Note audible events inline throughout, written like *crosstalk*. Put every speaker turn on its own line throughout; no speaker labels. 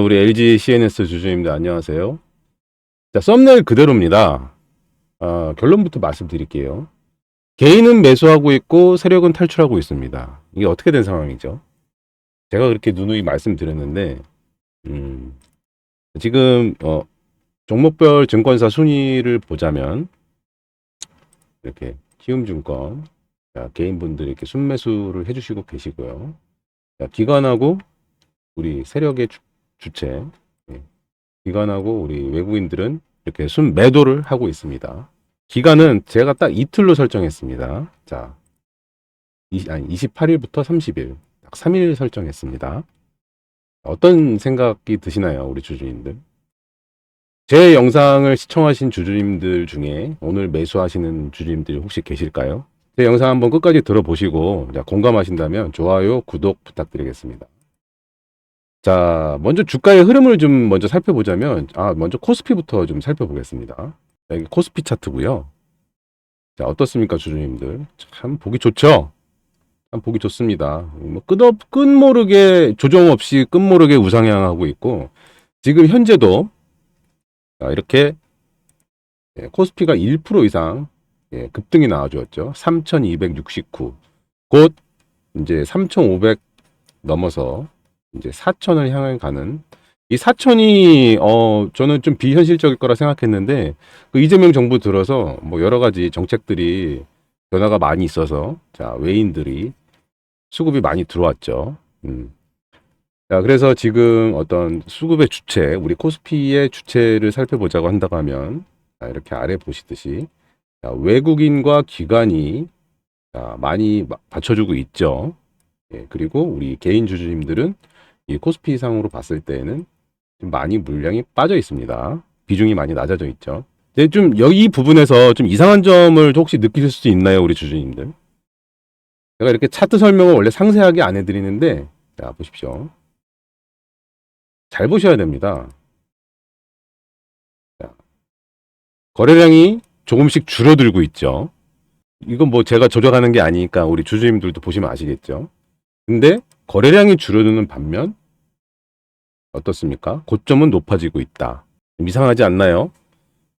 우리 LG CNS 주주님들 안녕하세요. 자, 썸네일 그대로입니다. 아, 결론부터 말씀드릴게요. 개인은 매수하고 있고 세력은 탈출하고 있습니다. 이게 어떻게 된 상황이죠? 제가 그렇게 누누이 말씀드렸는데, 음, 지금 어, 종목별 증권사 순위를 보자면 이렇게 키움증권 자, 개인분들이 이렇게 순매수를 해주시고 계시고요. 자, 기관하고 우리 세력의 주, 주체, 예, 기관하고 우리 외국인들은 이렇게 순 매도를 하고 있습니다. 기간은 제가 딱 이틀로 설정했습니다. 자, 이, 아니, 28일부터 30일, 딱 3일 설정했습니다. 어떤 생각이 드시나요, 우리 주주님들? 제 영상을 시청하신 주주님들 중에 오늘 매수하시는 주주님들이 혹시 계실까요? 제 영상 한번 끝까지 들어보시고 자, 공감하신다면 좋아요, 구독 부탁드리겠습니다. 자, 먼저 주가의 흐름을 좀 먼저 살펴보자면, 아, 먼저 코스피부터 좀 살펴보겠습니다. 자, 여기 코스피 차트고요. 자, 어떻습니까, 주주님들? 참 보기 좋죠? 참 보기 좋습니다. 뭐 끝없, 끝모르게 조정 없이 끝모르게 우상향하고 있고, 지금 현재도 자, 이렇게 예, 코스피가 1% 이상 예, 급등이 나와주었죠. 3,269. 곧 이제 3,500 넘어서 이제 4천을 향해 가는 이 4천이 어 저는 좀 비현실적일 거라 생각했는데 그 이재명 정부 들어서 뭐 여러 가지 정책들이 변화가 많이 있어서 자 외인들이 수급이 많이 들어왔죠. 음. 자 그래서 지금 어떤 수급의 주체 우리 코스피의 주체를 살펴보자고 한다고 하면 자, 이렇게 아래 보시듯이 자, 외국인과 기관이 자, 많이 마- 받쳐주고 있죠. 예, 그리고 우리 개인 주주님들은 이 코스피 상으로 봤을 때에는 좀 많이 물량이 빠져 있습니다. 비중이 많이 낮아져 있죠. 근데 좀 여기 부분에서 좀 이상한 점을 혹시 느끼실 수 있나요, 우리 주주님들? 제가 이렇게 차트 설명을 원래 상세하게 안 해드리는데, 자, 보십시오. 잘 보셔야 됩니다. 자, 거래량이 조금씩 줄어들고 있죠. 이건 뭐 제가 조작하는 게 아니니까 우리 주주님들도 보시면 아시겠죠. 근데 거래량이 줄어드는 반면 어떻습니까? 고점은 높아지고 있다. 좀 이상하지 않나요?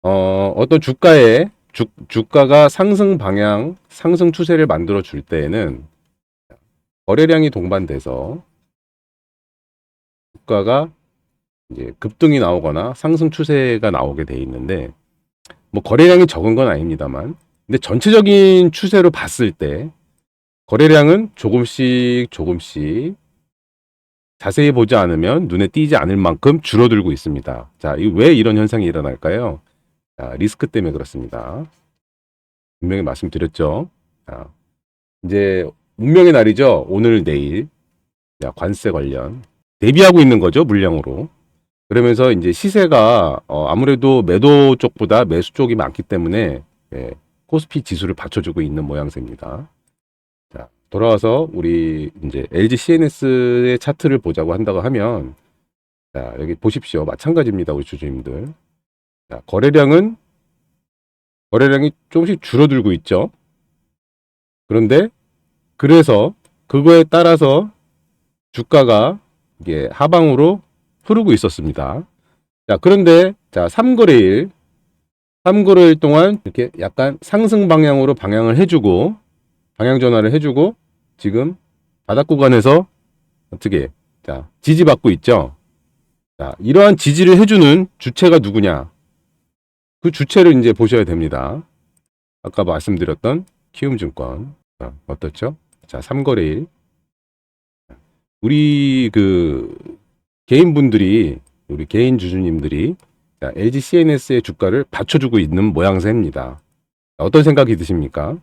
어, 어떤 주가에 주, 주가가 상승 방향, 상승 추세를 만들어 줄 때에는 거래량이 동반돼서 주가가 이제 급등이 나오거나 상승 추세가 나오게 돼 있는데 뭐 거래량이 적은 건 아닙니다만 근데 전체적인 추세로 봤을 때 거래량은 조금씩 조금씩 자세히 보지 않으면 눈에 띄지 않을 만큼 줄어들고 있습니다. 자, 이왜 이런 현상이 일어날까요? 자, 리스크 때문에 그렇습니다. 분명히 말씀드렸죠. 자, 이제 운명의 날이죠. 오늘 내일. 자, 관세 관련 대비하고 있는 거죠, 물량으로. 그러면서 이제 시세가 어, 아무래도 매도 쪽보다 매수 쪽이 많기 때문에 예, 코스피 지수를 받쳐주고 있는 모양새입니다. 자, 돌아와서 우리 이제 LG CNS의 차트를 보자고 한다고 하면 자, 여기 보십시오. 마찬가지입니다. 우리 주주님들. 자, 거래량은 거래량이 조금씩 줄어들고 있죠. 그런데 그래서 그거에 따라서 주가가 이게 하방으로 흐르고 있었습니다. 자, 그런데 자, 3거래일 3거래일 동안 이렇게 약간 상승 방향으로 방향을 해주고 방향 전환을 해주고 지금 바닥 구간에서 어떻게 자 지지받고 있죠. 자 이러한 지지를 해주는 주체가 누구냐? 그 주체를 이제 보셔야 됩니다. 아까 말씀드렸던 키움증권 자, 어떻죠? 자 3거래일 우리 그 개인분들이 우리 개인 주주님들이 자, LG CNS의 주가를 받쳐주고 있는 모양새입니다. 자, 어떤 생각이 드십니까?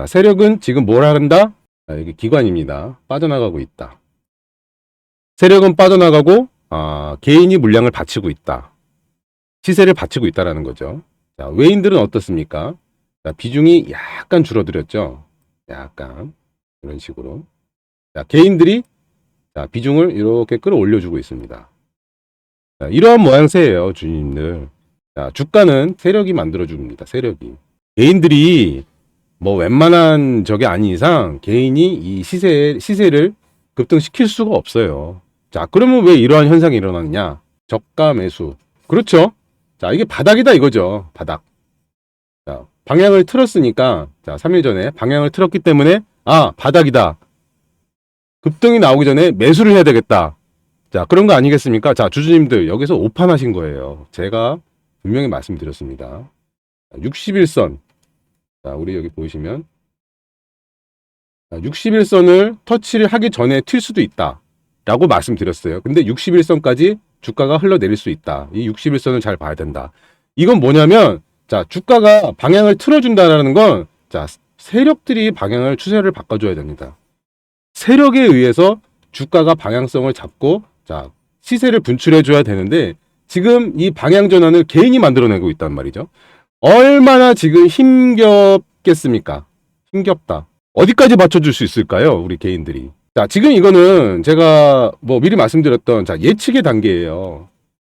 자, 세력은 지금 뭘 한다? 자, 여기 기관입니다. 빠져나가고 있다. 세력은 빠져나가고 아, 개인이 물량을 받치고 있다. 시세를 받치고 있다라는 거죠. 자, 외인들은 어떻습니까? 자, 비중이 약간 줄어들었죠. 약간 이런 식으로. 자, 개인들이 자, 비중을 이렇게 끌어올려주고 있습니다. 자, 이러한 모양새예요, 주님들. 자, 주가는 세력이 만들어줍니다. 세력이. 개인들이 뭐 웬만한 저게 아닌 이상 개인이 이 시세 시세를 급등시킬 수가 없어요. 자, 그러면 왜 이러한 현상이 일어나느냐? 저가 매수. 그렇죠. 자, 이게 바닥이다 이거죠. 바닥. 자, 방향을 틀었으니까, 자, 3일 전에 방향을 틀었기 때문에, 아, 바닥이다. 급등이 나오기 전에 매수를 해야 되겠다. 자, 그런 거 아니겠습니까? 자, 주주님들, 여기서 오판하신 거예요. 제가 분명히 말씀드렸습니다. 61선. 자, 우리 여기 보이시면, 61선을 터치를 하기 전에 튈 수도 있다. 라고 말씀드렸어요. 근데 61선까지 주가가 흘러내릴 수 있다. 이 61선을 잘 봐야 된다. 이건 뭐냐면, 자, 주가가 방향을 틀어준다라는 건, 자, 세력들이 방향을 추세를 바꿔줘야 됩니다. 세력에 의해서 주가가 방향성을 잡고, 자, 시세를 분출해줘야 되는데, 지금 이 방향 전환을 개인이 만들어내고 있단 말이죠. 얼마나 지금 힘겹겠습니까? 힘겹다. 어디까지 맞춰줄 수 있을까요? 우리 개인들이. 자, 지금 이거는 제가 뭐 미리 말씀드렸던 자, 예측의 단계예요.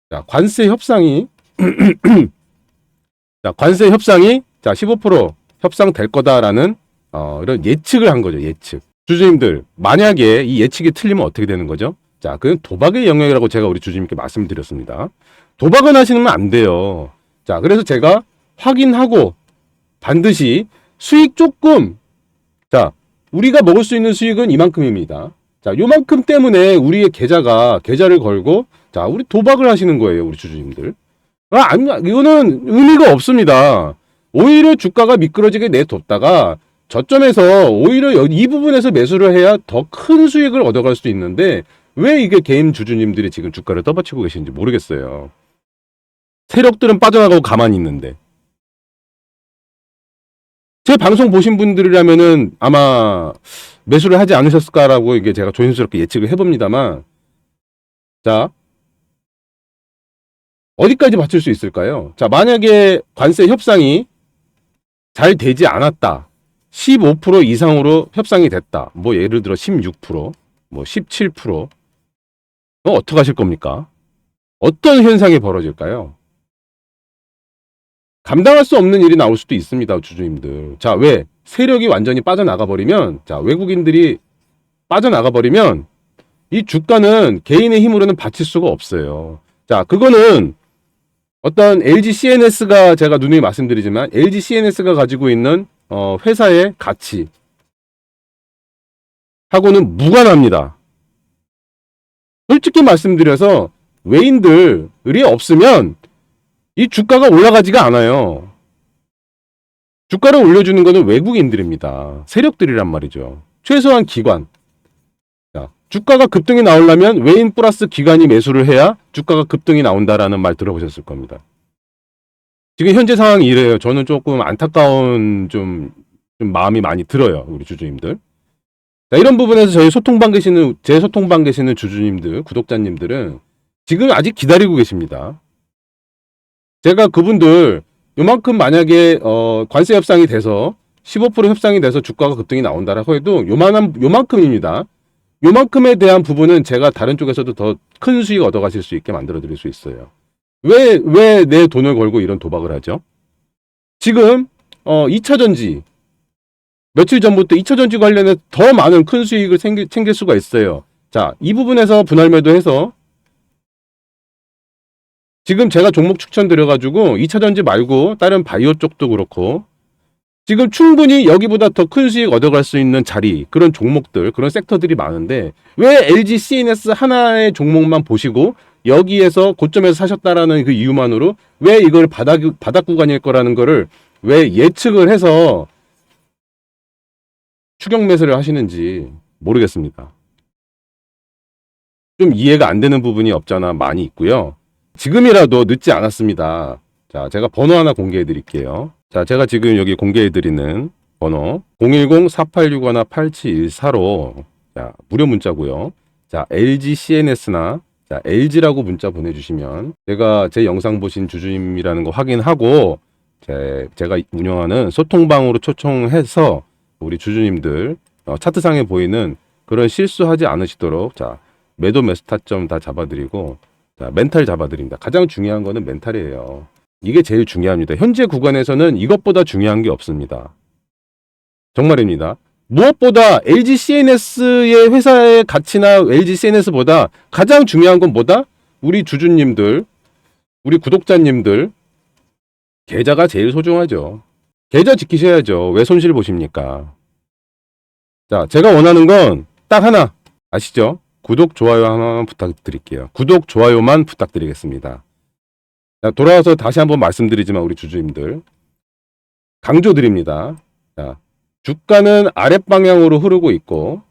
자, 관세 협상이 *clears throat* 자, 관세 협상이 자, 15% 협상될 거다라는 어, 이런 예측을 한 거죠. 예측. 주주님들, 만약에 이 예측이 틀리면 어떻게 되는 거죠? 자, 그건 도박의 영역이라고 제가 우리 주주님께 말씀드렸습니다. 도박은 하시면 안 돼요. 자, 그래서 제가 확인하고 반드시 수익 조금 자, 우리가 먹을 수 있는 수익은 이만큼입니다. 자, 요만큼 때문에 우리의 계좌가 계좌를 걸고 자, 우리 도박을 하시는 거예요, 우리 주주님들. 아, 아니, 이거는 의미가 없습니다. 오히려 주가가 미끄러지게 내뒀다가 저점에서 오히려 여- 이 부분에서 매수를 해야 더 큰 수익을 얻어갈 수 있는데 왜 이게 개인 주주님들이 지금 주가를 떠받치고 계신지 모르겠어요. 세력들은 빠져나가고 가만히 있는데. 제 방송 보신 분들이라면은 아마 매수를 하지 않으셨을까라고 이게 제가 조심스럽게 예측을 해봅니다만, 자, 어디까지 맞출 수 있을까요? 자, 만약에 관세 협상이 잘 되지 않았다. 15% 이상으로 협상이 됐다. 뭐 예를 들어 16%, 뭐 17%. 어, 어떻게 하실 겁니까? 어떤 현상이 벌어질까요? 감당할 수 없는 일이 나올 수도 있습니다, 주주님들. 자, 왜? 세력이 완전히 빠져나가 버리면, 자, 외국인들이 빠져나가 버리면, 이 주가는 개인의 힘으로는 받칠 수가 없어요. 자, 그거는 어떤 LG CNS가 제가 누누이 말씀드리지만, LG CNS가 가지고 있는, 어, 회사의 가치. 하고는 무관합니다. 솔직히 말씀드려서, 외인들이 없으면, 이 주가가 올라가지가 않아요. 주가를 올려주는 것은 외국인들입니다. 세력들이란 말이죠. 최소한 기관. 자, 주가가 급등이 나오려면 외인 플러스 기관이 매수를 해야 주가가 급등이 나온다라는 말 들어보셨을 겁니다. 지금 현재 상황이 이래요. 저는 조금 안타까운 좀, 좀 마음이 많이 들어요. 우리 주주님들. 자, 이런 부분에서 저희 소통방 계시는, 제 소통방 계시는 주주님들, 구독자님들은 지금 아직 기다리고 계십니다. 제가 그분들 요만큼 만약에 어 관세 협상이 돼서 15% 협상이 돼서 주가가 급등이 나온다라고 해도 요만한 요만큼입니다. 요만큼에 대한 부분은 제가 다른 쪽에서도 더 큰 수익 얻어 가실 수 있게 만들어 드릴 수 있어요. 왜 왜 내 돈을 걸고 이런 도박을 하죠? 지금 어 2차 전지 며칠 전부터 2차 전지 관련해 더 많은 큰 수익을 챙길, 챙길 수가 있어요. 자, 이 부분에서 분할 매도해서 지금 제가 종목 추천드려가지고 2차 전지 말고 다른 바이오 쪽도 그렇고 지금 충분히 여기보다 더 큰 수익 얻어갈 수 있는 자리 그런 종목들 그런 섹터들이 많은데 왜 LG CNS 하나의 종목만 보시고 여기에서 고점에서 사셨다라는 그 이유만으로 왜 이걸 바닥 바닥 구간일 거라는 거를 왜 예측을 해서 추격 매수를 하시는지 모르겠습니다. 좀 이해가 안 되는 부분이 없잖아 많이 있고요. 지금이라도 늦지 않았습니다. 자, 제가 번호 하나 공개해 드릴게요. 자, 제가 지금 여기 공개해 드리는 번호 010-4861-8714로 자, 무료 문자고요. 자, LG CNS나 자, LG라고 문자 보내 주시면 제가 제 영상 보신 주주님이라는 거 확인하고 제, 제가 운영하는 소통방으로 초청해서 우리 주주님들 어, 차트상에 보이는 그런 실수하지 않으시도록 자, 매도 매수 타점 다 잡아드리고 자, 멘탈 잡아드립니다. 가장 중요한 거는 멘탈이에요. 이게 제일 중요합니다. 현재 구간에서는 이것보다 중요한 게 없습니다. 정말입니다. 무엇보다 LG CNS의 회사의 가치나 LG CNS보다 가장 중요한 건 뭐다? 우리 주주님들, 우리 구독자님들, 계좌가 제일 소중하죠. 계좌 지키셔야죠. 왜 손실 보십니까? 자, 제가 원하는 건 딱 하나. 아시죠? 구독, 좋아요 하나만 부탁드릴게요. 구독, 좋아요만 부탁드리겠습니다. 자, 돌아와서 다시 한번 말씀드리지만 우리 주주님들. 강조드립니다. 자, 주가는 아랫방향으로 흐르고 있고,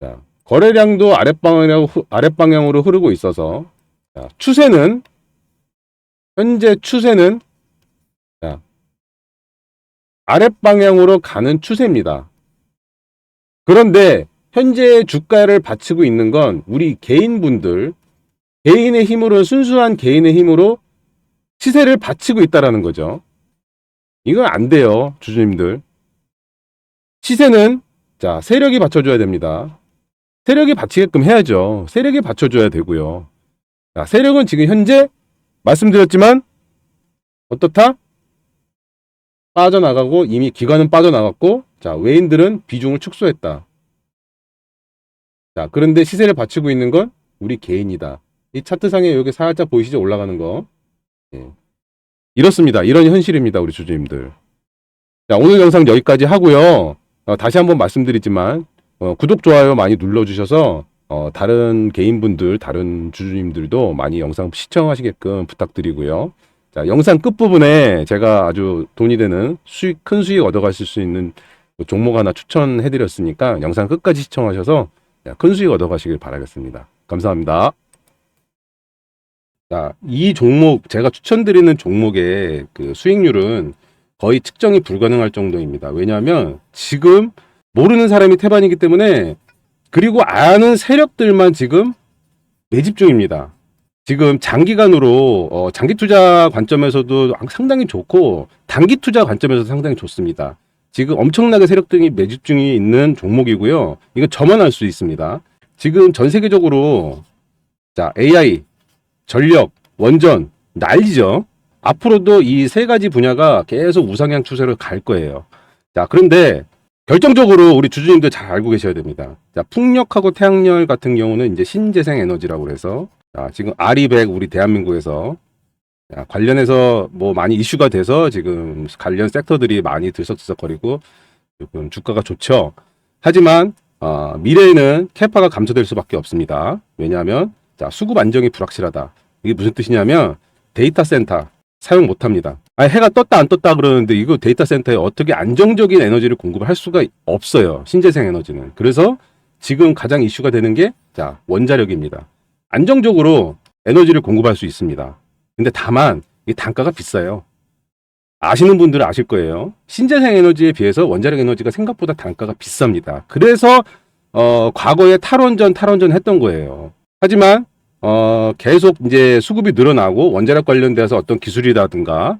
자, 거래량도 아랫방향으로, 흐- 아랫방향으로 흐르고 있어서, 자, 추세는, 현재 추세는, 자, 아랫방향으로 가는 추세입니다. 그런데, 현재 주가를 받치고 있는 건 우리 개인분들, 개인의 힘으로, 순수한 개인의 힘으로 시세를 받치고 있다라는 거죠. 이건 안 돼요, 주주님들. 시세는 자 세력이 받쳐줘야 됩니다. 세력이 받치게끔 해야죠. 세력이 받쳐줘야 되고요. 자, 세력은 지금 현재 말씀드렸지만 어떻다? 빠져나가고 이미 기관은 빠져나갔고 자 외인들은 비중을 축소했다. 자 그런데 시세를 받치고 있는 건 우리 개인이다. 이 차트상에 여기 살짝 보이시죠? 올라가는 거. 예. 이렇습니다. 이런 현실입니다. 우리 주주님들. 자, 오늘 영상 여기까지 하고요. 어, 다시 한번 말씀드리지만 어, 구독 좋아요 많이 눌러주셔서 어, 다른 개인분들 다른 주주님들도 많이 영상 시청하시게끔 부탁드리고요. 자 영상 끝 부분에 제가 아주 돈이 되는 수익 큰 수익 얻어가실 수 있는 종목 하나 추천해드렸으니까 영상 끝까지 시청하셔서 큰 수익 얻어가시길 바라겠습니다. 감사합니다. 자, 이 종목 제가 추천드리는 종목의 그 수익률은 거의 측정이 불가능할 정도입니다. 왜냐하면 지금 모르는 사람이 태반이기 때문에 그리고 아는 세력들만 지금 매집 중입니다. 지금 장기간으로 어, 장기 투자 관점에서도 상당히 좋고 단기 투자 관점에서도 상당히 좋습니다. 지금 엄청나게 세력들이 매집 중에 있는 종목이고요. 이건 저만 알 수 있습니다. 지금 전 세계적으로 자 AI, 전력, 원전 난리죠. 앞으로도 이 세 가지 분야가 계속 우상향 추세로 갈 거예요. 자, 그런데 결정적으로 우리 주주님들 잘 알고 계셔야 됩니다. 자, 풍력하고 태양열 같은 경우는 이제 신재생 에너지라고 그래서 자, 지금 아리백 우리 대한민국에서 자, 관련해서 뭐 많이 이슈가 돼서 지금 관련 섹터들이 많이 들썩들썩거리고 조금 주가가 좋죠. 하지만 어, 미래에는 캐파가 감소될 수밖에 없습니다. 왜냐하면 자, 수급 안정이 불확실하다. 이게 무슨 뜻이냐면 데이터 센터 사용 못 합니다. 아, 해가 떴다 안 떴다 그러는데 이거 데이터 센터에 어떻게 안정적인 에너지를 공급을 할 수가 없어요. 신재생 에너지는. 그래서 지금 가장 이슈가 되는 게 자, 원자력입니다. 안정적으로 에너지를 공급할 수 있습니다. 근데 다만 이 단가가 비싸요. 아시는 분들은 아실 거예요. 신재생 에너지에 비해서 원자력 에너지가 생각보다 단가가 비쌉니다. 그래서 어, 과거에 탈원전 탈원전 했던 거예요. 하지만 어, 계속 이제 수급이 늘어나고 원자력 관련돼서 어떤 기술이라든가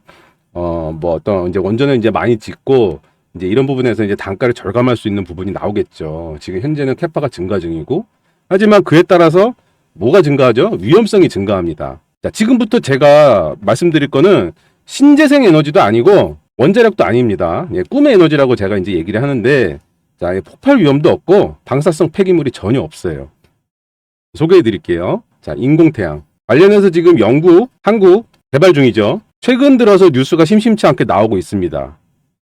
어, 뭐 어떤 이제 원전을 이제 많이 짓고 이제 이런 부분에서 이제 단가를 절감할 수 있는 부분이 나오겠죠. 지금 현재는 캐파가 증가 중이고 하지만 그에 따라서 뭐가 증가하죠? 위험성이 증가합니다. 자, 지금부터 제가 말씀드릴 거는 신재생 에너지도 아니고 원자력도 아닙니다. 예, 꿈의 에너지라고 제가 이제 얘기를 하는데 자, 이 폭발 위험도 없고 방사성 폐기물이 전혀 없어요. 소개해 드릴게요. 자, 인공태양. 관련해서 지금 영국, 한국 개발 중이죠. 최근 들어서 뉴스가 심심치 않게 나오고 있습니다.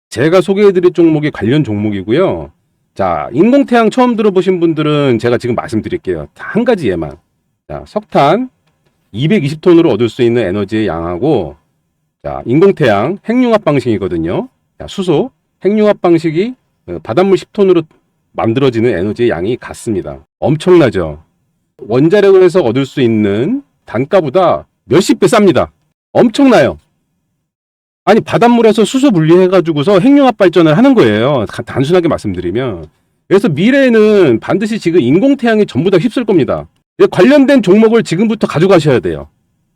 제가 소개해 드릴 종목이 관련 종목이고요. 자, 인공태양 처음 들어보신 분들은 제가 지금 말씀드릴게요. 다한 가지 예만. 자, 석탄 220톤으로 얻을 수 있는 에너지의 양하고 자, 인공태양 핵융합 방식이거든요. 자, 수소 핵융합 방식이 어, 바닷물 10톤으로 만들어지는 에너지의 양이 같습니다. 엄청나죠. 원자력을 해서 얻을 수 있는 단가보다 몇십 배 쌉니다. 엄청나요. 아니 바닷물에서 수소 분리해가지고서 핵융합 발전을 하는 거예요. 가- 단순하게 말씀드리면. 그래서 미래에는 반드시 지금 인공태양이 전부 다 휩쓸 겁니다. 예, 관련된 종목을 지금부터 가져가셔야 돼요.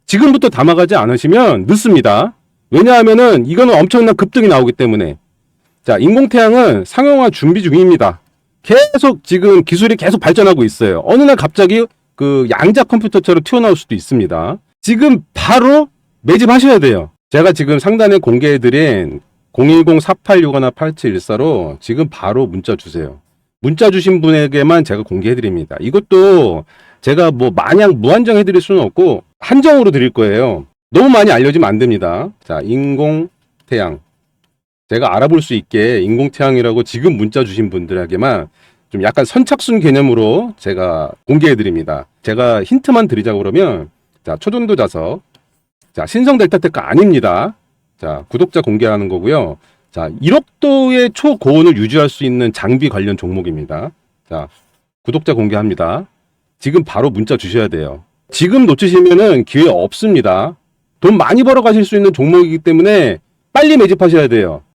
지금부터 담아가지 않으시면 늦습니다. 왜냐하면은 이거는 엄청난 급등이 나오기 때문에. 자, 인공태양은 상용화 준비 중입니다. 계속 지금 기술이 계속 발전하고 있어요. 어느 날 갑자기 그 양자 컴퓨터처럼 튀어나올 수도 있습니다. 지금 바로 매집하셔야 돼요. 제가 지금 상단에 공개해드린 010-4861-8714로 지금 바로 문자 주세요. 문자 주신 분에게만 제가 공개해 드립니다. 이것도 제가 뭐 마냥 무한정 해드릴 수는 없고 한정으로 드릴 거예요. 너무 많이 알려지면 안 됩니다. 자, 인공 태양. 제가 알아볼 수 있게 인공 태양이라고 지금 문자 주신 분들에게만 좀 약간 선착순 개념으로 제가 공개해 드립니다. 제가 힌트만 드리자고 그러면 자, 초전도 자석. 자, 신성 델타 테크 아닙니다. 자, 구독자 공개하는 거고요. 자, 1억도의 초고온을 유지할 수 있는 장비 관련 종목입니다. 자, 구독자 공개합니다. 지금 바로 문자 주셔야 돼요. 지금 놓치시면은 기회 없습니다. 돈 많이 벌어 가실 수 있는 종목이기 때문에 빨리 매집하셔야 돼요.